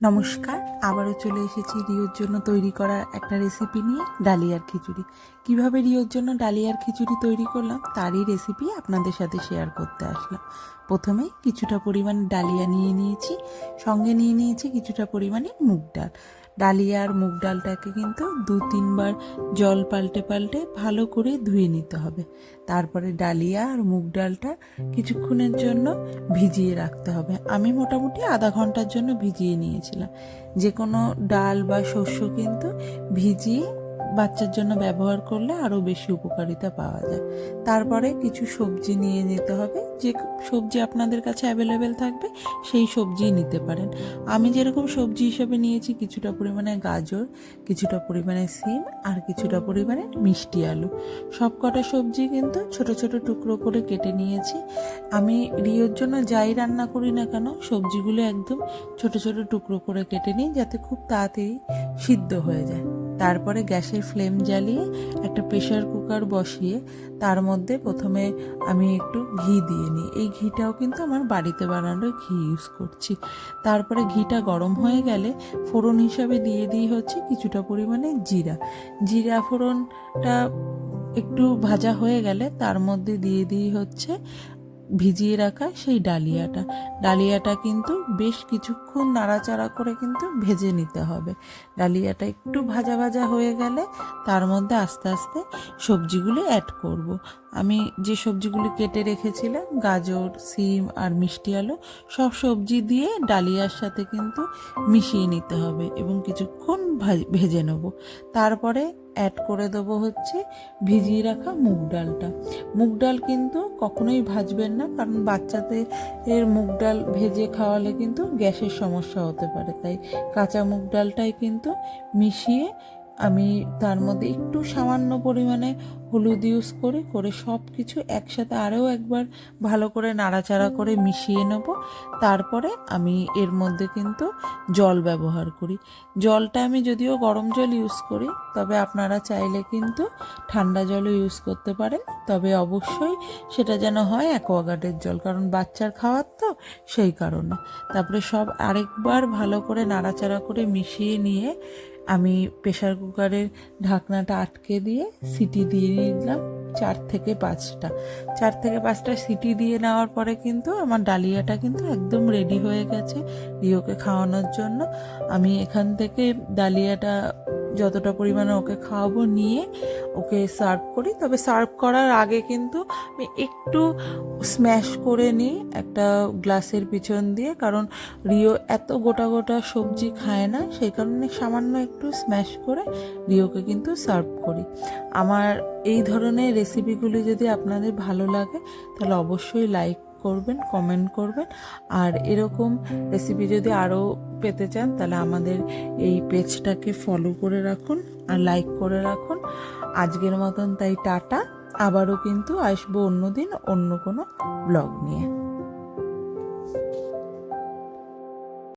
নমস্কার, আবারও চলে এসেছি রিওর জন্য তৈরি করা একটা রেসিপি নিয়ে, ডালিয়ার খিচুড়ি। কীভাবে রিওর জন্য ডালিয়ার খিচুড়ি তৈরি করলাম, তারই রেসিপি আপনাদের সাথে শেয়ার করতে আসলাম। প্রথমে কিছুটা পরিমাণ ডালিয়া নিয়ে নিয়েছি, সঙ্গে নিয়ে নিয়েছি কিছুটা পরিমাণে মুগ ডাল। ডালিয়া আর মুগ ডালটাকে কিন্তু দু তিনবার জল পাল্টে পাল্টে ভালো করে ধুয়ে নিতে হবে। তারপরে ডালিয়া আর মুগ ডালটা কিছুক্ষণের জন্য ভিজিয়ে রাখতে হবে। আমি মোটামুটি আধা ঘণ্টার জন্য ভিজিয়ে নিয়েছিলাম। যে কোনো ডাল বা শস্য কিন্তু ভিজিয়ে বাচ্চার জন্য ব্যবহার করলে আরও বেশি উপকারিতা পাওয়া যায়। তারপরে কিছু সবজি নিয়ে নিতে হবে। যে সবজি আপনাদের কাছে অ্যাভেলেবেল থাকবে, সেই সবজিই নিতে পারেন। আমি যেরকম সবজি হিসেবে নিয়েছি, কিছুটা পরিমাণে গাজর, কিছুটা পরিমাণে সিম আর কিছুটা পরিমাণে মিষ্টি আলু। সব কটা সবজি কিন্তু ছোট ছোট টুকরো করে কেটে নিয়েছি। আমি রিওর জন্য যাই রান্না করি না কেন, সবজিগুলো একদম ছোট ছোট টুকরো করে কেটে নিই যাতে খুব তাড়াতাড়ি সিদ্ধ হয়ে যায়। তারপরে গ্যাসের ফ্লেম জ্বালিয়ে একটা প্রেশার কুকার বসিয়ে তার মধ্যে প্রথমে আমি একটু ঘি দিয়ে নিই। এই ঘিটাও কিন্তু আমার বাড়িতে বানানো ঘি ইউজ করছি। তারপরে ঘিটা গরম হয়ে গেলে ফোড়ন হিসাবে দিয়ে দিই হচ্ছে কিছুটা পরিমাণে জিরা। জিরা ফোড়নটা একটু ভাজা হয়ে গেলে তার মধ্যে দিয়ে দিই হচ্ছে ভিজিয়ে রাখা সেই ডালিয়াটা। ডালিয়াটা কিন্তু বেশ কিছুক্ষণ নাড়াচাড়া করে কিন্তু ভেজে নিতে হবে। ডালিয়াটা একটু ভাজা ভাজা হয়ে গেলে তার মধ্যে আস্তে আস্তে সবজিগুলো অ্যাড করব। আমি যে সবজিগুলি কেটে রেখেছিলাম, গাজর, সিম আর মিষ্টি আলু, সব সবজি দিয়ে ডালিয়ার সাথে কিন্তু মিশিয়ে নিতে হবে এবং কিছুক্ষণ ভাজ- নেব। তারপরে অ্যাড করে দেবো হচ্ছে ভিজিয়ে রাখা মুগ ডালটা। মুগ ডাল কিন্তু কখনোই ভাজবেন না, কারণ বাচ্চাদের এর মুগ ডাল ভেজে খাওয়ালে কিন্তু গ্যাসের সমস্যা হতে পারে। তাই কাঁচা মুগ ডালটাই কিন্তু মিশিয়ে আমি তার মধ্যে একটু সামান্য পরিমাণে হলুদ ইউজ করে করে সব কিছু একসাথে আরও একবার ভালো করে নাড়াচাড়া করে মিশিয়ে নেব। তারপরে আমি এর মধ্যে কিন্তু জল ব্যবহার করি। জলটা আমি যদিও গরম জল ইউজ করি, তবে আপনারা চাইলে কিন্তু ঠান্ডা জলও ইউজ করতে পারেন। তবে অবশ্যই সেটা যেন হয় অ্যাকোয়াগার্ডের জল, কারণ বাচ্চার খাওয়ার তো সেই কারণে। তারপরে সব আরেকবার ভালো করে নাড়াচাড়া করে মিশিয়ে নিয়ে আমি প্রেশার কুকারের ঢাকনাটা আটকে দিয়ে সিটি দিয়ে নিলাম চার থেকে পাঁচটা। চার থেকে পাঁচটা সিটি দিয়ে নেওয়ার পরে কিন্তু আমার ডালিয়াটা কিন্তু একদম রেডি হয়ে গেছে রিওকে খাওয়ানোর জন্য। আমি এখান থেকে ডালিয়াটা যতটা পরিমাণে ওকে খাওয়াবো নিয়ে ওকে সার্ভ করি। তবে সার্ভ করার আগে কিন্তু আমি একটু স্ম্যাশ করে নিই একটা গ্লাসের পিছন দিয়ে। কারণ রিও এত গোটা গোটা সবজি খায় না, সেই কারণে সামান্য একটু স্ম্যাশ করে রিওকে কিন্তু সার্ভ করি। আমার এই ধরনের রেসিপিগুলি যদি আপনাদের ভালো লাগে, তাহলে অবশ্যই লাইক করবেন, কমেন্ট করবেন। আর এরকম রেসিপি যদি আরও পেতে চান, তাহলে আমাদের এই পেজটাকে ফলো করে রাখুন আর লাইক করে রাখুন। আজকের মতন তাই টাটা। আবারও কিন্তু আসব অন্য দিন অন্য কোনো ব্লগ নিয়ে।